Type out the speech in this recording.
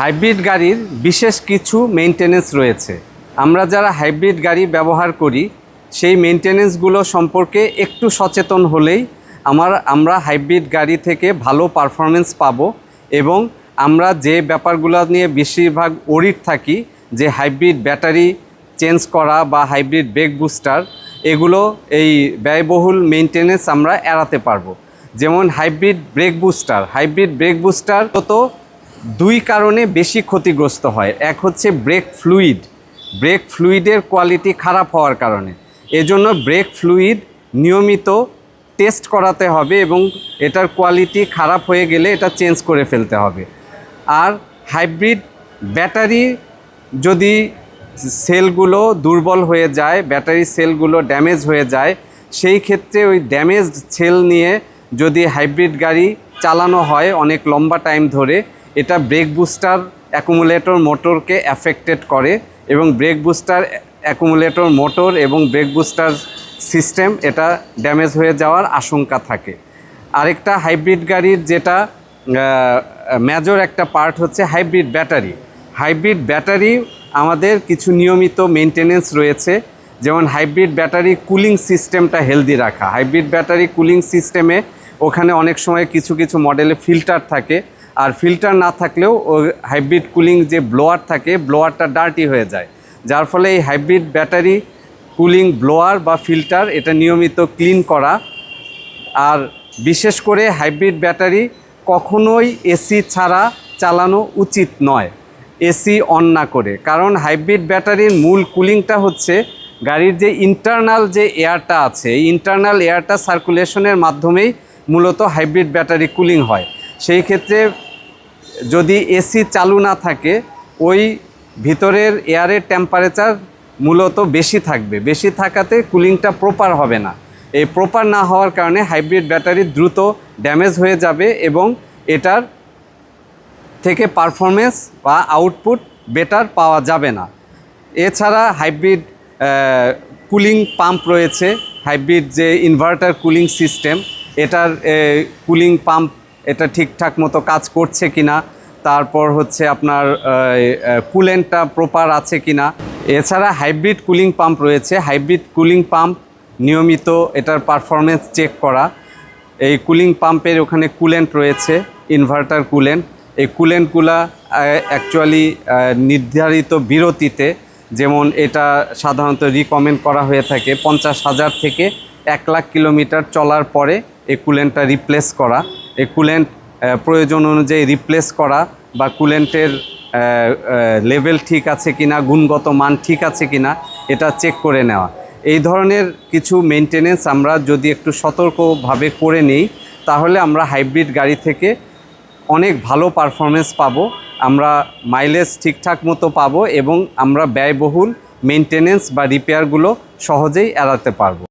Hybrid গাড়ির বিশেষ কিছু মেনটেনেন্স রয়েছে। আমরা যারা হাইব্রিড গাড়ি ব্যবহার করি, সেই মেনটেনেন্সগুলো সম্পর্কে একটু সচেতন হলেই আমার, আমরা হাইব্রিড গাড়ি থেকে ভালো পারফরমেন্স পাবো এবং আমরা যে ব্যাপারগুলো নিয়ে বেশিরভাগ ওরিট থাকি, যে হাইব্রিড ব্যাটারি চেঞ্জ করা বা হাইব্রিড ব্রেক বুস্টার এগুলো এই ব্যয়বহুল মেনটেনেন্স আমরা এড়াতে পারব। যেমন hybrid brake booster hybrid brake booster তো দুই কারণে বেশি ক্ষতিগ্রস্ত হয়। এক হচ্ছে ব্রেক ফ্লুইড ব্রেক ফ্লুইডের কোয়ালিটি খারাপ হওয়ার কারণে। এজন্য ব্রেক ফ্লুইড নিয়মিত টেস্ট করাতে হবে এবং এটার কোয়ালিটি খারাপ হয়ে গেলে এটা চেঞ্জ করে ফেলতে হবে। আর হাইব্রিড ব্যাটারি যদি সেলগুলো দুর্বল হয়ে যায় ব্যাটারি সেলগুলো ড্যামেজ হয়ে যায়, সেই ক্ষেত্রে ওই ড্যামেজড সেল নিয়ে যদি হাইব্রিড গাড়ি চালানো হয় অনেক লম্বা টাইম ধরে এটা ব্রেক বুস্টার অ্যাকুমুলেটর মোটরকে অ্যাফেক্টেড করে এবং ব্রেক বুস্টার অ্যাকুমুলেটর মোটর এবং ব্রেক বুস্টার সিস্টেম এটা ড্যামেজ হয়ে যাওয়ার আশঙ্কা থাকে। আরেকটা হাইব্রিড গাড়ির যেটা মেজর একটা পার্ট হচ্ছে হাইব্রিড ব্যাটারি হাইব্রিড ব্যাটারি আমাদের কিছু নিয়মিত মেনটেনেন্স রয়েছে, যেমন হাইব্রিড ব্যাটারি কুলিং সিস্টেমটা হেলদি রাখা। হাইব্রিড ব্যাটারি কুলিং সিস্টেমে ওখানে অনেক সময় কিছু কিছু মডেলে ফিল্টার থাকে আর ফিল্টার না থাকলেও হাইব্রিড কুলিং যে ব্লোয়ার থাকে, ব্লোয়ারটা ডার্টি হয়ে যায়। যার ফলে এই হাইব্রিড ব্যাটারি, কুলিং ব্লোয়ার বা ফিল্টার এটা নিয়মিত ক্লিন করা। আর বিশেষ করে হাইব্রিড ব্যাটারি কখনোই এসি ছাড়া চালানো উচিত নয়। এসি অন না করে। কারণ হাইব্রিড ব্যাটারির মূল কুলিংটা হচ্ছে গাড়ির যে ইন্টারনাল যে এয়ারটা আছে, এই ইন্টারনাল এয়ারটা সার্কুলেশনের মাধ্যমেই মূলত হাইব্রিড ব্যাটারি কুলিং হয়। সেই ক্ষেত্রে যদি এসি চালু না থাকে, ওই ভিতরের এয়ারের টেম্পারেচার মূলত বেশি থাকবে। বেশি থাকাতে কুলিংটা প্রপার হবে না। এই প্রপার না হওয়ার কারণে হাইব্রিড ব্যাটারি দ্রুত ড্যামেজ হয়ে যাবে এবং এটার থেকে পারফরমেন্স বা আউটপুট বেটার পাওয়া যাবে না। এছাড়া হাইব্রিড কুলিং পাম্প রয়েছে। হাইব্রিড যে ইনভার্টার কুলিং সিস্টেম এটার কুলিং পাম্প এটা ঠিকঠাক মতো কাজ করছে কিনা, তারপর হচ্ছে আপনার কুলেন্টটা প্রপার আছে কিনা। এছাড়া হাইব্রিড কুলিং পাম্প রয়েছে। হাইব্রিড কুলিং পাম্প নিয়মিত এটার পারফরমেন্স চেক করা। এই কুলিং পাম্পের ওখানে কুলেন্ট রয়েছে ইনভার্টার কুলেন্ট এই কুলেন্টগুলা অ্যাকচুয়ালি নির্ধারিত বিরতিতে যেমন এটা সাধারণত রিকমেন্ড করা হয়ে থাকে, পঞ্চাশ হাজার থেকে এক লাখ কিলোমিটার চলার পরে এই কুলেন্টটা রিপ্লেস করা। এই কুলেন্ট প্রয়োজন অনুযায়ী রিপ্লেস করা বা কুলেন্টের লেভেল ঠিক আছে কিনা, গুণগত মান ঠিক আছে কিনা, এটা চেক করে নেওয়া। এই ধরনের কিছু মেনটেনেন্স আমরা যদি একটু সতর্কভাবে করে নিই, তাহলে আমরা হাইব্রিড গাড়ি থেকে অনেক ভালো পারফরমেন্স পাবো, আমরা মাইলেজ ঠিকঠাক মতো পাবো এবং আমরা ব্যয়বহুল মেনটেনেন্স বা রিপেয়ারগুলো সহজেই এড়াতে পারব।